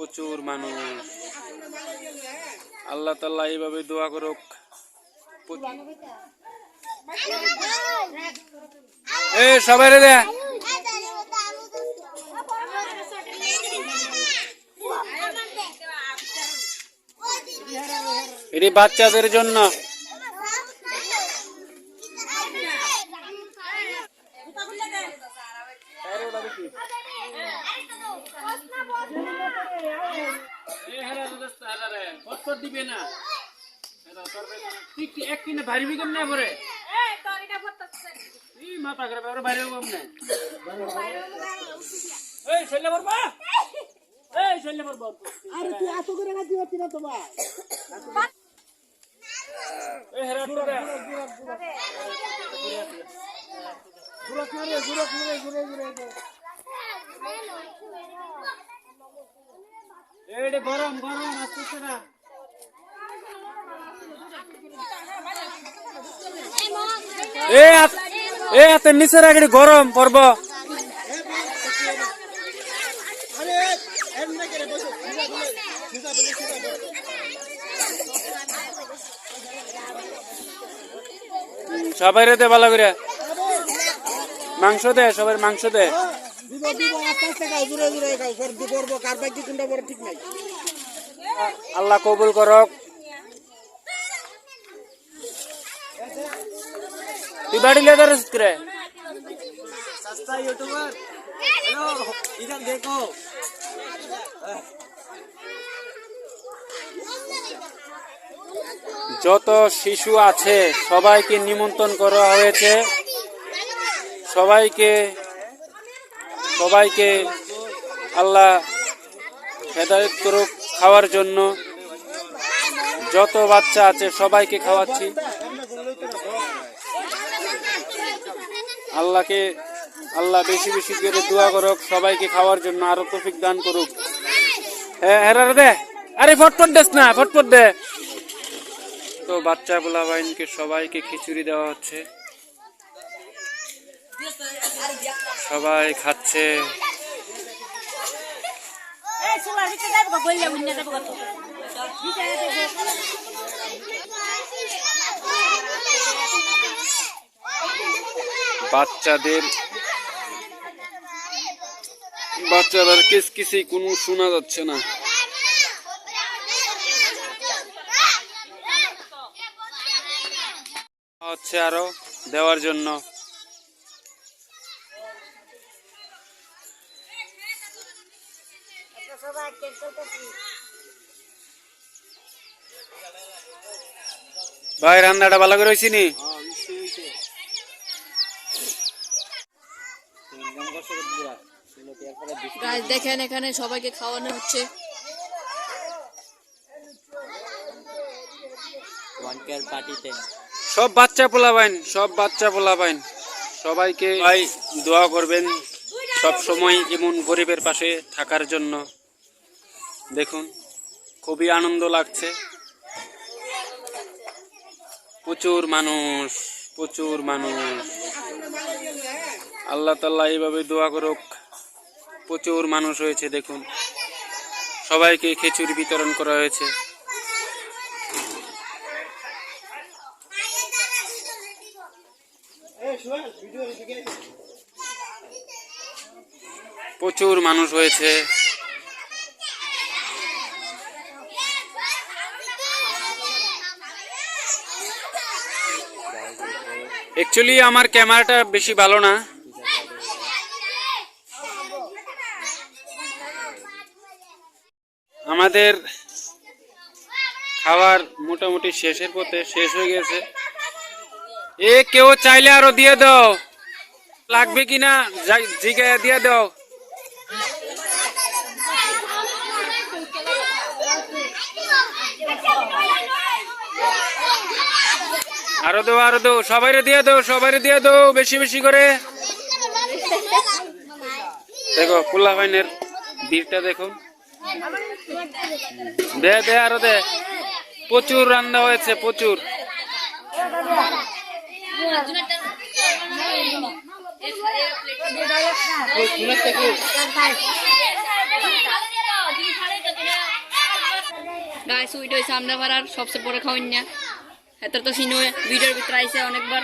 প্রচুর মানুষ। আল্লাহ তাল্লাহ এইভাবে দোয়া করুক। সবাই রে এটি বাচ্চাদের জন্য। দিবে না। এক কিনে ভারী বিকেন না পরে এই মাথা করে এবারে বাইরে কম না এই শৈলে পড়বা এই শৈলে পড়বা আরে তুই এত করে না তোমার এই হেরা টুরে ঘুরে ঘুরে ঘুরে ঘুরে ঘুরে ঘুরে দে। এইটা গরম গরম আস্তে আস্তে না। এ হাত- এ হাতের নিচে রাখি গরম পর্ব। সবাই রে দে ভালো করে। মাংস দে, সবাই মাংস দে। আল্লাহ কবুল আস্তে ধরে করে সস্তা ইউটিউবার হ্যালো ইধর দেখো যত শিশু আছে সবাইকে নিমন্ত্রণ করা হয়েছে সবাইকে সবাইকে আল্লাহ হেদায়ত করুক খাওয়ার জন্য যত বাচ্চা আছে সবাইকে খাওয়াচ্ছি আল্লাহকে আল্লাহ বেশি বেশি করে দোয়া করুক, সবাইকে খাওয়ার জন্য আরও তফিক দান করুক। হ্যাঁ দে। আরে, ফটফট দেস না ফটফট দে। তো বাচ্চা পোলা বাইনকে সবাইকে খিচুড়ি দেওয়া হচ্ছে। সবাই খাচ্ছে। বাচ্চাদের বাচ্চাদের কিস কিছুই কোনো শোনা যাচ্ছে না। হচ্ছে আরও দেওয়ার জন্য। ভাই, রান্নাটা ভালো করে হয়েছি নি গাছ দেখেন এখানে সবাইকে খাওয়ানো হচ্ছে। সব বাচ্চা পোলা বাইন সব বাচ্চা পোলা বাইন সবাইকে ভাই দোয়া করবেন সব সময় এমন গরিবের পাশে থাকার জন্য। দেখুন খুবই আনন্দ লাগছে। প্রচুর মানুষ প্রচুর মানুষ। আল্লাহ তাল্লাহ এইভাবে দোয়া করুক। প্রচুর মানুষ হয়েছে দেখুন। সবাইকে খিচুড়ি বিতরণ করা হয়েছে। প্রচুর মানুষ হয়েছে অ্যাকচুয়ালি আমার ক্যামেরাটা বেশি ভালো না। আমাদের খাবার মোটামুটি শেষের পথে শেষ হয়ে গেছে। এ, কেউ চাইলে আরও দিয়ে দাও। লাগবে কিনা? জিগায় দিয়ে দাও। আরও দাও আরও দাও। সবাই দিয়ে দাও সবাই দিয়ে দাও, বেশি বেশি করে। দেখো কুল্লা ভাইনের বীরটা দেখুন দে দে আরও দে। প্রচুর রান্না হয়েছে, প্রচুর। গাইস ওইটা হয়েছে, আমরা পাড়ার সবচেয়ে বড় খাওয়ান না এত তো সিনো ভিডিওর ভিতরে আইসে অনেকবার।